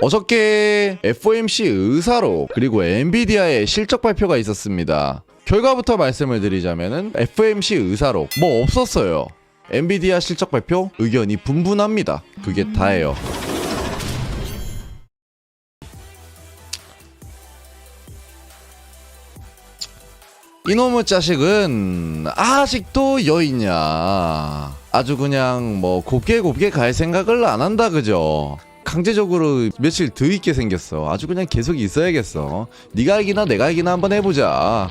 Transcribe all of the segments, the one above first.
어저께 FOMC 의사로 그리고 엔비디아의 실적 발표가 있었습니다. 결과부터 말씀을 드리자면은 FOMC 의사로 뭐 없었어요. 엔비디아 실적 발표 의견이 분분합니다. 그게 다예요. 이놈의 자식은 아직도 여있냐. 아주 그냥 뭐 곱게 곱게 갈 생각을 안 한다 그죠. 강제적으로 며칠 더 있게 생겼어. 아주 그냥 계속 있어야겠어. 네가 이기나 내가 이기나 한번 해보자.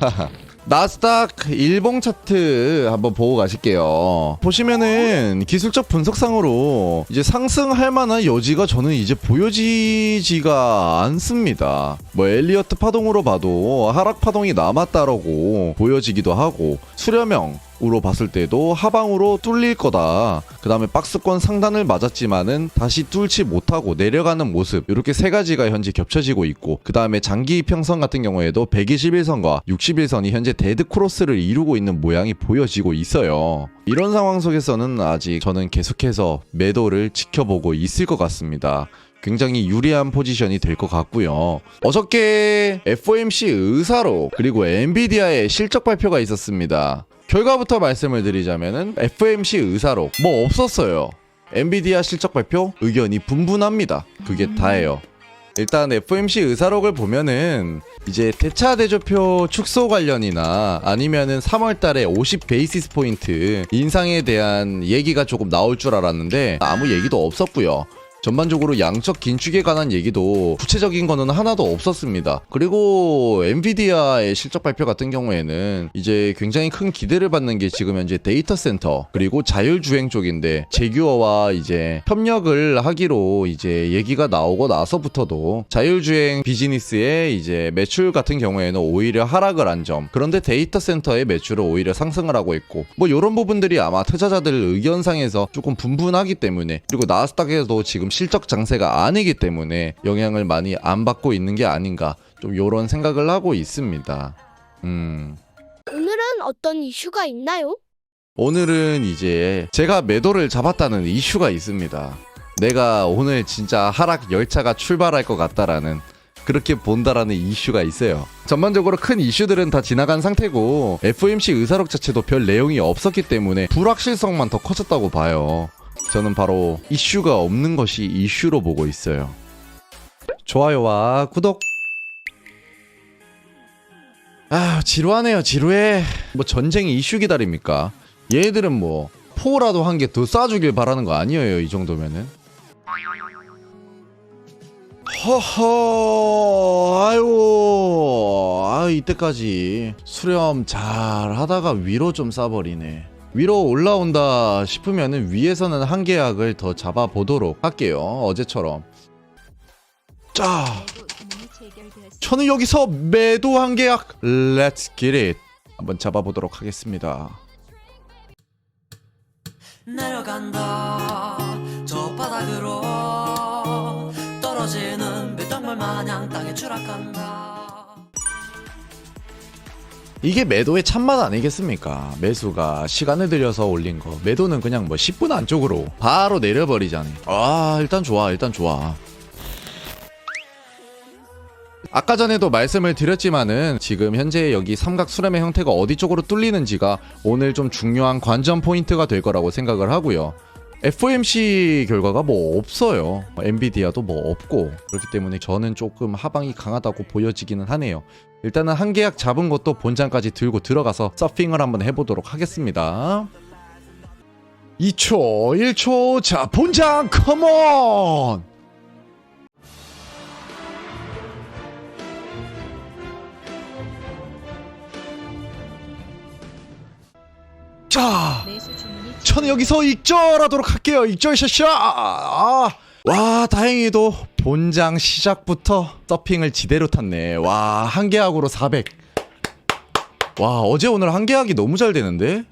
하하. 나스닥 일봉 차트 한번 보고 가실게요. 보시면은 기술적 분석상으로 이제 상승할 만한 여지가 저는 이제 보여지지가 않습니다. 뭐 엘리어트 파동으로 봐도 하락 파동이 남았다라고 보여지기도 하고 수렴형 으로 봤을 때도 하방으로 뚫릴 거다. 그 다음에 박스권 상단을 맞았지만은 다시 뚫지 못하고 내려가는 모습. 이렇게 세 가지가 현재 겹쳐지고 있고, 그 다음에 장기 평선 같은 경우에도 121선과 61선이 현재 데드 크로스를 이루고 있는 모양이 보여지고 있어요. 이런 상황 속에서는 아직 저는 계속해서 매도를 지켜보고 있을 것 같습니다. 굉장히 유리한 포지션이 될 것 같고요. 어저께 FOMC 의사로 그리고 엔비디아의 실적 발표가 있었습니다. 결과부터 말씀을 드리자면은 FOMC 의사로 뭐 없었어요. 엔비디아 실적 발표 의견이 분분합니다. 그게 다예요. 일단 FOMC 의사록을 보면은 이제 대차 대조표 축소 관련이나 아니면은 3월 달에 50 베이시스 포인트 인상에 대한 얘기가 조금 나올 줄 알았는데 아무 얘기도 없었고요. 전반적으로 양적 긴축에 관한 얘기도 구체적인 거는 하나도 없었습니다. 그리고 엔비디아의 실적 발표 같은 경우에는 이제 굉장히 큰 기대를 받는 게 지금 현재 데이터 센터 그리고 자율주행 쪽인데 제규어와 이제 협력을 하기로 이제 얘기가 나오고 나서부터도 자율주행 비즈니스의 이제 매출 같은 경우에는 오히려 하락을 한 점. 그런데 데이터 센터의 매출은 오히려 상승을 하고 있고 뭐 이런 부분들이 아마 투자자들 의견상에서 조금 분분하기 때문에 그리고 나스닥에도 지금 실적 장세가 아니기 때문에 영향을 많이 안 받고 있는 게 아닌가 좀 이런 생각을 하고 있습니다. 음. 오늘은 어떤 이슈가 있나요? 오늘은 이제 제가 매도를 잡았다는 이슈가 있습니다. 내가 오늘 진짜 하락 열차가 출발할 것 같다라는 그렇게 본다라는 이슈가 있어요. 전반적으로 큰 이슈들은 다 지나간 상태고 FOMC 의사록 자체도 별 내용이 없었기 때문에 불확실성만 더 커졌다고 봐요. 저는 바로 이슈가 없는 것이 이슈로 보고 있어요. 좋아요와 구독. 아 지루하네요 지루해. 뭐 전쟁 이슈 기다립니까? 얘들은 뭐 포라도 한 개 더 쏴주길 바라는 거 아니에요 이 정도면은. 허허 아유 아 이때까지 수렴 잘 하다가 위로 좀 쏴버리네 위로 올라온다 싶으면은 위에서는 한 계약을 더 잡아보도록 할게요. 어제처럼. 자 저는 여기서 매도 한 계약. Let's get it. 한번 잡아보도록 하겠습니다. 내려간다. 저 바닥으로 떨어지는 빗덩물 마냥 땅에 추락한다 이게 매도의 참맛 아니겠습니까? 매수가 시간을 들여서 올린 거. 매도는 그냥 뭐 10분 안쪽으로 바로 내려버리잖아요. 아, 일단 좋아, 일단 좋아. 아까 전에도 말씀을 드렸지만은 지금 현재 여기 삼각 수렴의 형태가 어디 쪽으로 뚫리는지가 오늘 좀 중요한 관전 포인트가 될 거라고 생각을 하고요. FOMC 결과가 뭐 없어요. 엔비디아도 뭐 없고 그렇기 때문에 저는 조금 하방이 강하다고 보여지기는 하네요. 일단은 한 계약 잡은 것도 본장까지 들고 들어가서 서핑을 한번 해보도록 하겠습니다. 2초, 1초, 자 본장 컴온! 자, 저는 여기서 익절하도록 할게요. 익절 샷샷. 아, 와 다행히도 본장 시작부터 서핑을 지대로 탔네. 와한 계약으로 400. 와 어제 오늘 한 계약이 너무 잘 되는데.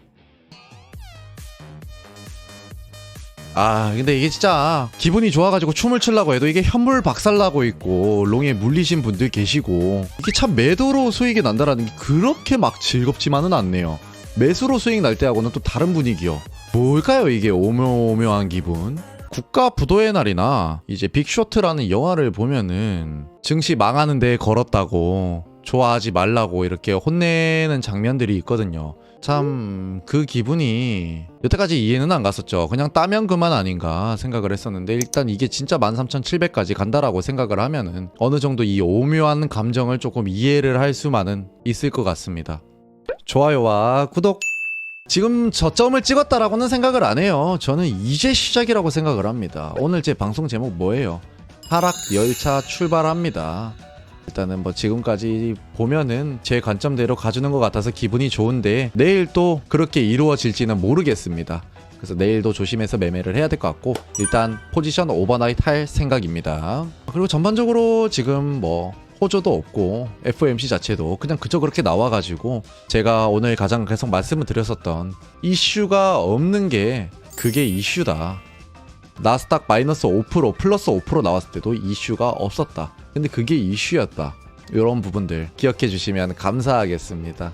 아 근데 이게 진짜 기분이 좋아가지고 춤을 추려고 해도 이게 현물 박살나고 있고 롱에 물리신 분들 계시고 이게 참 매도로 수익이 난다라는 게 그렇게 막 즐겁지만은 않네요 매수로 수익 날 때하고는 또 다른 분위기요 뭘까요 이게 오묘오묘한 기분 국가 부도의 날이나 이제 빅쇼트라는 영화를 보면은 증시 망하는 데 걸었다고 좋아하지 말라고 이렇게 혼내는 장면들이 있거든요. 참 그 기분이 여태까지 이해는 안 갔었죠. 그냥 따면 그만 아닌가 생각을 했었는데 일단 이게 진짜 13,700까지 간다라고 생각을 하면은 어느 정도 이 오묘한 감정을 조금 이해를 할 수만은 있을 것 같습니다. 좋아요와 구독 지금 저점을 찍었다라고는 생각을 안 해요. 저는 이제 시작이라고 생각을 합니다. 오늘 제 방송 제목 뭐예요? 하락 열차 출발합니다. 일단은 뭐 지금까지 보면은 제 관점대로 가주는 것 같아서 기분이 좋은데 내일 또 그렇게 이루어질지는 모르겠습니다. 그래서 내일도 조심해서 매매를 해야 될 것 같고 일단 포지션 오버나잇 할 생각입니다. 그리고 전반적으로 지금 뭐 호조도 없고 FOMC 자체도 그냥 그저 그렇게 나와가지고 제가 오늘 가장 계속 말씀을 드렸었던 이슈가 없는 게 그게 이슈다. 나스닥 마이너스 5% 플러스 5% 나왔을 때도 이슈가 없었다. 근데 그게 이슈였다. 이런 부분들 기억해 주시면 감사하겠습니다.